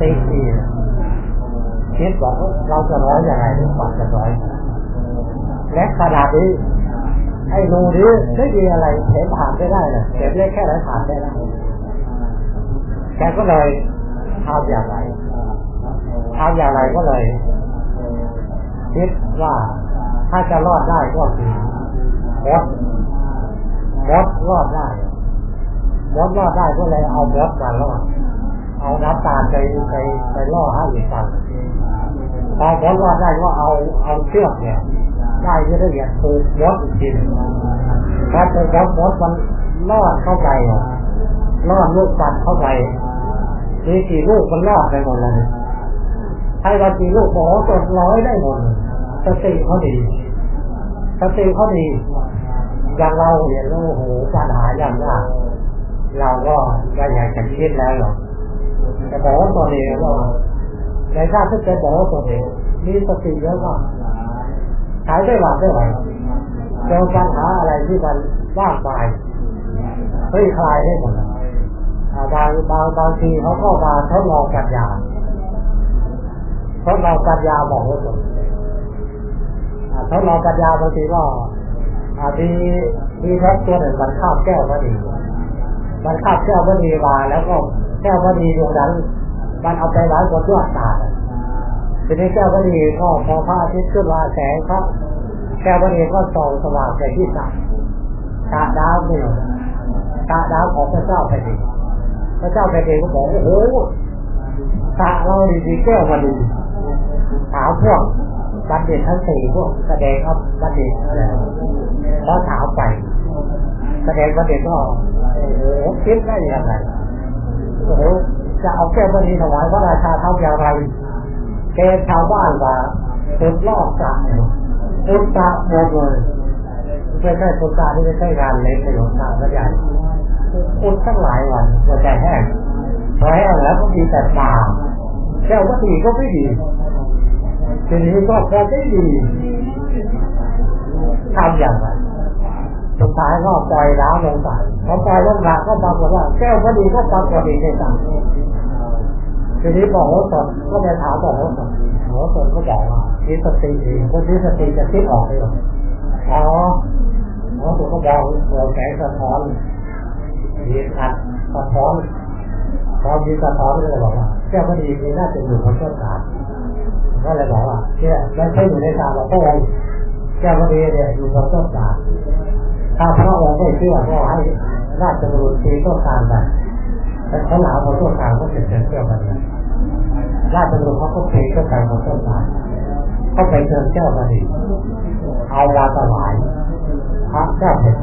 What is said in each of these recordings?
ติดีคิดบอกเราจะร้อยอย่างไรถึงฝันจะร้อย และขนาดนี้ไอ้รูนี้ไม่มีอะไรเห็นผ่านไม่ได้เลยเก็บเล็กแค่ไหนผ่านได้แล้วแกก็เลยทำอย่างไรทำอย่างไรก็เลยคิดว่าถ้าจะรอดได้ก็คือมดมดรอดได้มดรอดได้ก็เลยเอามดมารอด เอาน้ำตาลไปไปไปล่อให้อีกฝั่งพอมดรอดได้ก็เอาเอาเชือกเนี่ย ได้เยอะละเอียดคือมดอีกทีหนึ่งพอเป็นมดมดมันรอเข้าไปรอลูกปัดเข้าไปมีกี่ลูกมันรอไปหมดเลยให้เรากี่ลูกหมอจดร้อยได้หมดสติเขาดีสติเขาดีอย่างเราเห็นโอ้โหปัญหาอย่างยากเราก็ก็อยากจะคิดแล้วหรอก แต่บอกว่าตัวเองว่าในชาติที่จะบอกว่าตัวเองมีสติเยอะมากหายได้หวัดได้หวเจอปัญหาอะไรที่มันว่างไปเฮ้ยคลายได้หมดบางบางบางทีเขาก็มาทดลองกัญญาทดลองกัญญาบอกว่าตัวทดลองกัญญาบางทีก็มีมีรถตัวหนึ่งมันคาบแก้วพอดีมันคาบแก้วพอดีมาแล้วก็ แก้วพอดีดวงนั้นมันเอาไปไว้บนยอดตาทีนี้แก้วพอดีก็พอพระอาทิตย์ขึ้นมาแสงครับแก้วพอดีก็ส่องสว่างไปที่ตาตาดาวนี่ตาดาวของพระเจ้าแผ่นดินพระเจ้าแผ่นดินก็บอกโอ้โหตาเราดีๆแก้วพอดีถามพวกบัณฑิตทั้งสี่พวกแสดงครับบัณฑิตพอถามไป แสดงบัณฑิตก็โอ้โหคิดได้ยังไง โอ้โหจะเอาแก้วมณีถวายพระราชาเท่าอย่างไรเกชาวบ้านมาตุดลอกสระตุดสระหมดเลยไม่ใช่ตุดสระที่ไม่ใช่งานเล็กในหลวงตาก็ใหญ่ตุดตั้งหลายวันก็จแห้งพอแห้งแล้วก็มีแต่ตาแก้ววัตถุก็ไม่ดีทีนี้ก็พอได้ดีทำอย่างไร สุดท้ายก็ปล่อยล้าลงไปพอปล่อยลงมาก็ปรากฏว่าแก้วพอดีก็ปรากฏอีกในสังนี้ทีนี้บอกว่าสดก็ไปถามบอกว่าสดหัวสดก็บอกว่าที่สติเองคนที่สติจะคิดออกเลยอ๋อหัวสดก็บอกหัวแสงสะท้อนมีอัดสะท้อนพอมีสะท้อนก็เลยบอกว่าแก้วพอดีมีน่าจะอยู่บนต้นขาก็เลยบอกว่าเนี่ยไม่ใช่อยู่ในสาหรอกพระองค์แก้วพอดีเนี่ยอยู่บนต้นขา ถ้าพระองค์ไม่เชื่อก็ให้ราชบุตรตีต้นขาไปแต่เขาหนาวบนต้นขาก็เสร็จเชื่อมันราชบุตรเขาก็ตีต้นขาบนต้นขาเขาไปเชิญแก้วพอดีเอาวาถวายพระแก้วเพชร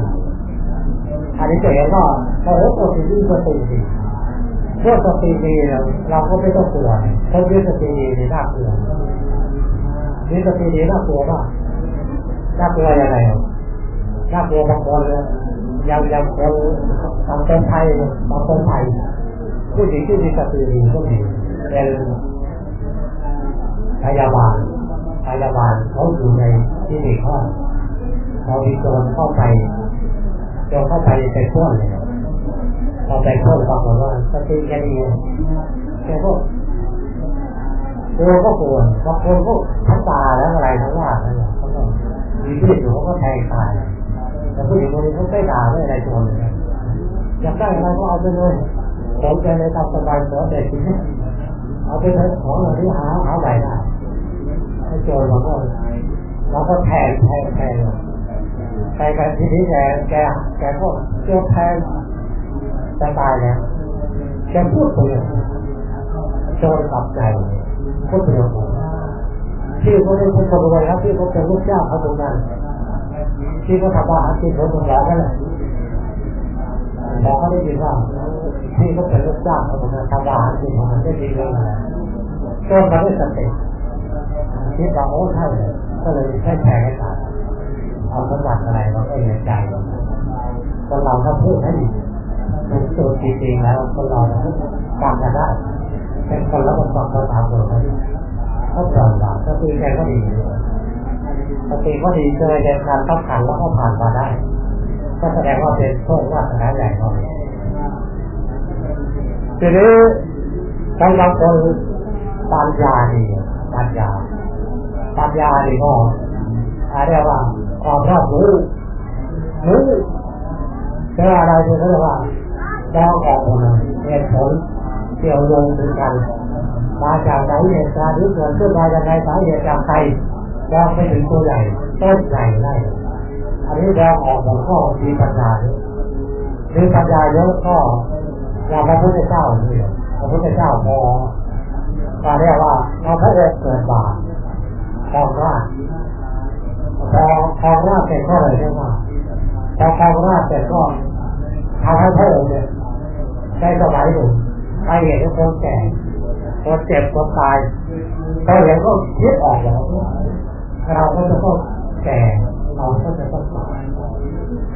อันนี้จะเห็นว่าโอ้โหตัวสีดีตัวสีดีพวกสติดีเราก็ไม่ต้องกลัวเพราะวิสติดีน่ากลัววิสติดีน่ากลัวมากน่ากลัวยังไง น่ากลัวบางคนเลยยังยังคนบางคนไทยบางคนไทยผู้หญิงที่มีสติดีก็มีเป็นพยาบาลพยาบาลเขาอยู่ในที่นี่ข้อพอมีโจรเข้าไปโจรเข้าไปไปพ้นเลยพอไปพ้นปรากฏว่าสติแกดีแกก็กลัวก็กลัวบางคนก็ทั้งตาแล้วอะไรทั้งว่าทั้งนั้นเขาก็มีที่อยู่เขาก็แทงตาย แต่ผู้หญิงคนนี้เขาไม่ด่าไม่อะไรโจรเลยอยากได้อะไรก็เอาไปเลยผมใจเลยตามสบายขอเด็กเอาไปเลยของอะไรที่หาหาไหวได้ให้โจรเราก็เราก็แทงแทงแทงแทงกันทีนี้แกแกแกก็เจอแทงจะตายแล้วแกพูดตัวโจรกลับใจพูดตัวที่เขาเป็นคนรวยครับที่เขาเป็นลูกจ้างเขาตรงนั้น ที่เขาทำอาหารกินเขาตรงนั้นนั่นแหละพอเขาได้ยินว่าที่เขาเป็นลูกจ้างเขาตรงนั้นทำอาหารกินเขาได้ดีเลยจนมาได้สติคิดว่าโอ้ใช่เลยก็เลยใช้แทงให้ตายเอาสมบัติอะไรเราก็ในใจคนเราถ้าพูดให้ดีเป็นตัวจริงๆแล้วคนเราทำกันได้เป็นคนละคนสองคนสามคนเท่านี้ก็ปล่อยว่าสติแกก็ดี สติก็ดีเจอในการต้องขันแล้วก็ผ่านมาได้ ก็แสดงว่าเป็นโชควาสนาใหญ่ของทีนี้บางบางคนปัญญาดีปัญญาปัญญาดีก็อะไรว่าความรอบรู้รู้เจออะไรที่เรียกว่าแก้วออกมาเหตุผลเกี่ยวโยงถึงกันมาจากไหนเหตุการณ์ที่เกิดขึ้นมาจากไหนสาเหตุจากใคร แล้วไปถึงตัวใหญ่ต้นใหญ่ได้อันนี้เราออกหัวข้อมีปัญญาเยอะมีปัญญาเยอะก็อยาพระพุทธเจ้าเนี่ย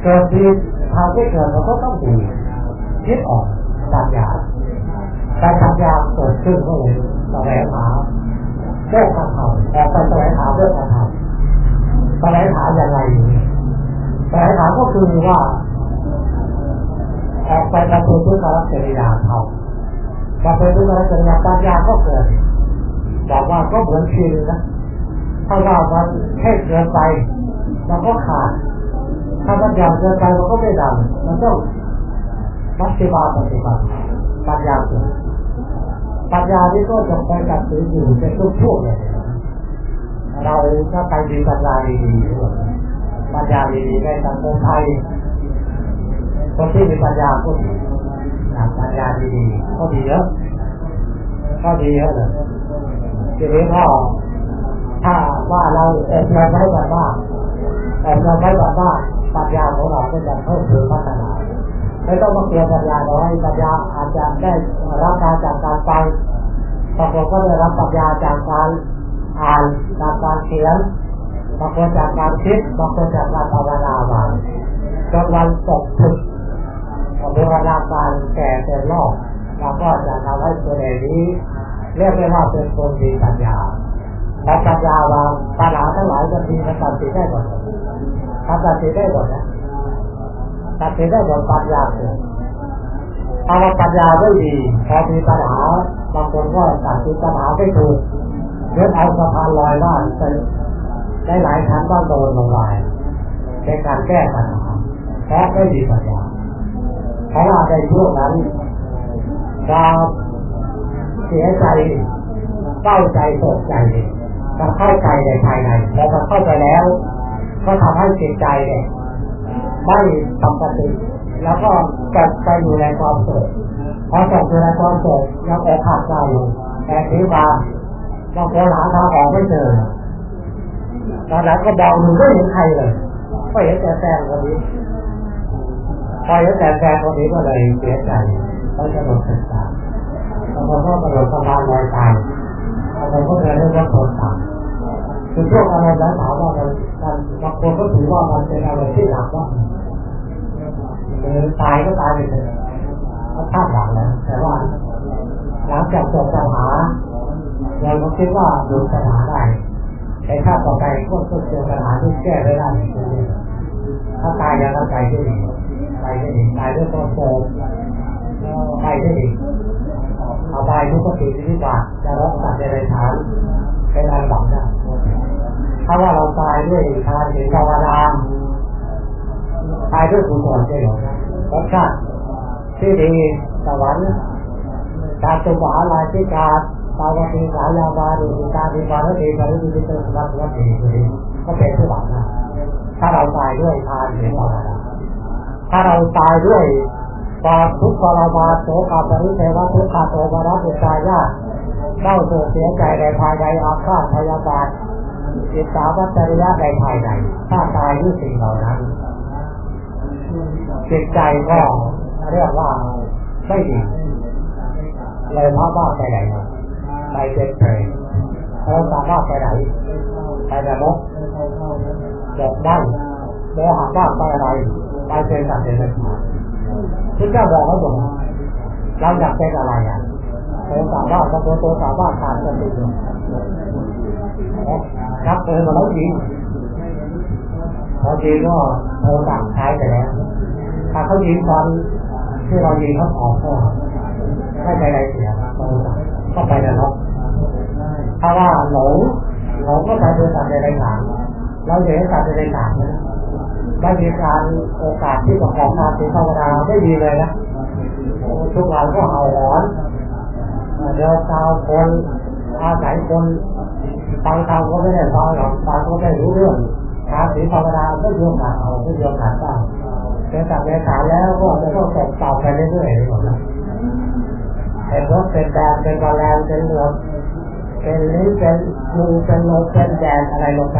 เกิดที่ทางที่เกิดเราก็ต้องดีคิดออกปัญญาการปัญญาเกิดขึ้นก็เลยแสวงหาเรื่องการทำออกไปแสวงหาเรื่องการทำแสวงหาอย่างไรแสวงหาก็คือว่าออกไปประพฤติพฤติกรรมจริยาเขาประพฤติพฤติกรรมจริยาปัญญาก็เกิดบอกว่าก็เหมือนชีเลยนะถ้าว่ามันแค่เกินไปมันก็ขาด ถ้ามันหย่อนเกินไปมันก็ไม่ดังมันต้องมัชฌิมาปฏิบัติปัญญาปัญญาที่ก็จะคอยกัดสืออยู่เป็นทุกช่วงเลยเราถ้าใครมีปัญญาดีๆปัญญาดีๆในสังคมไทยคนที่มีปัญญาก็ดีปัญญาดีๆก็ดีเยอะก็ดีเยอะเลยทีนี้ก็ถ้าว่าเราเอ็นเราไม่แบบว่าเอ็นเราไม่แบบว่า ปัญญาของเราก็จะเพิ่มพูนพัฒนาไม่ต้องมาเกี่ยวปัญญาน้อยปัญญาอาจจะได้รับการจากการฟังบางคนก็ได้รับปัญญาจากการอ่านจากการเขียนบางคนจากการคิดบางคนจากการภาวนาบางจนวันตกถึงบูรณาการแก่แต่รอบเราก็จะทำให้ตัวเองนี้เรียกได้ว่าเป็นคนมีปัญญาพอปัญญาวางปัญหาทั้งหลายจะมีมันตัดสินได้หมด ตัดสิได้หมดนะตัดสิได้หมดปัญญาเกิดถ้าว่าปัญญาไม่ดี พอมีปัญหาบางคนก็ตัดสินปัญหาไม่ถูกเรื่องเอาสะพานลอยบ้านเป็นได้หลายชั้นต้องโดนลงไปในการแก้ปัญหาเพราะไม่มีปัญญาเพราะว่าในช่วงนั้นควาเสียใจเศร้าใจโศกใจมันเข้าใจในภายในพอมันเข้าใจแล้ว ก็ทำให้จิตใจเนี่ยไม่ปกติแล้วก็ตกไปอยู่ในความโศกพอตกอยู่ในความโศกยังอกหักใจอยู่แต่ทีมาบางคนหาทางออกไม่เจอตอนนั้นก็บอกหนูไม่เห็นใครเลยก็เห็นแต่แฟนคนนี้พอเห็นแต่แฟนคนนี้ก็เลยเสียใจเขาจะโดนศึกษาบางคนก็กระโดดสะพานลอยตายบางคนก็เดินเรื่องรถชนตาย คือพวกอะไรนั้นถามว่ามันมันบางคนก็ถือว่ามันเป็นอะไรที่หนักว่าตายก็ตายไปเลยก็คาดหวังแล้วแต่ว่าหลังจากจบปัญหาเราก็คิดว่าดูปัญหาได้แต่ถ้าต่อไปก็ต้องเจอปัญหาที่แก้ไม่ได้ถ้าตายอย่างนั้นใจได้ดีใจได้ดีตายด้วยความโศกใจได้ดีเอาไปทุกข์ก็ติที่บาดจะรับสัตว์ในฐานดับได้ถ้าว่าเราตาย ด้วยทานถึงภาวนาตายด้วยกุศลใช่ไหมรสชาติที่ดีสวรรค์การตุบาลายที่การตาวตีสายาบาดูการดีบาลตีบาลีดีเตอร์วัดวัดดีก็เป็นผู้บังนะถ้าเราตายด้วยทานถึงภาวนาถ้าเราตายด้วยความทุกข์ทรมานโศกปริเทวทุกขโทมนัสตายาเศร้าโศกเสียใจในภายในอาฆาตพยาบาท จิตสาวัจริยะในภายในถ้าตายด้วยสิ่งเหล่านั้นจิตใจก็เรียกว่าไม่ดีเลยพาว่าไปไหนไปเป็นเพลงเราสามารถไปไหนไปนรกเด็กได้โมหะว่าไปอะไรไปเป็นสัตว์เดรัจฉานที่เจ้าบอกเขาบอกเราอยากเป็นอะไรอะโตสามารถโตโตสามารถขาดสติ ครับเออมาแล้วจริงพอจริงก็โทรสั่งใช้ไปแล้วถ้าเขายิงตอนที่เรายิงเขาออกก็ไม่ใจใดเสียโทรสั่งหลงหลงก็ไปเป็นสัตว์ในไรหนังเราเห็นสัตว์ในไรหนังนะไม่มีการโอกาสที่จะของการเป็นภาวนาไม่ดีเลยนะทุกวันก็เห่าหอนเดินตามคนอาศัยคน ฟังธรรมก็ไม่ได้ฟังหรอกฟังก็ไม่รู้เรื่องการศีลภาวนาไม่ยอมหนักเอาไม่ยอมหนักบ้างเป็นสัตว์ในฐานแล้วก็จะต้องตกต่อไปเรื่อยๆหมดนะเป็นรถเป็นแดนเป็นกระแลนเป็นเรือเป็นลิ้นเป็นมือเป็นโลเป็นแดนอะไรลงไป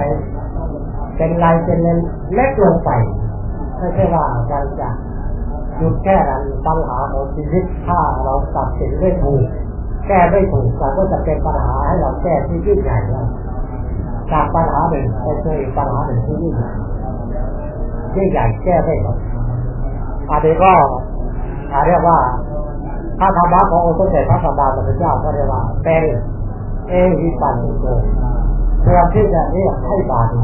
เป็นลายเป็นเลนเล็กลงไปไม่ใช่ว่าการจะหยุดแก้นั้นปัญหาของชีวิตถ้าเราตัดสินไม่ถูก แก้ไม่ถูกเราก็จะเป็นปัญหาให้เราแก้ที่ยิ่งใหญ่แล้วจากปัญหาหนึ่งไปเจออีกปัญหาหนึ่งที่ยิ่งใหญ่ยิ่งใหญ่แก้ไม่หมดอันนี้ก็อาเรียกว่าถ้าธรรมะขององค์สมเด็จพระสัมมาสัมพุทธเจ้าก็เรียกว่าเป็นเอหิปัสสิโกควรที่จะเรียกให้บาดู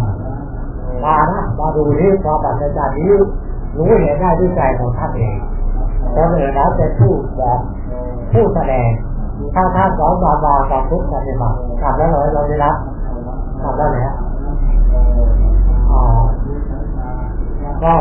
มานะมาดูนี้ความปัจจัยนี้รู้เห็นได้ด้วยใจของท่านเองคนอื่นแล้วเป็นผู้บอกผู้แสดง ถ้าถ้าสอนบาบากับทุกปฏิบัติกลับแล้วเลยเราได้รับกลับแล้วไหนอ๋อก็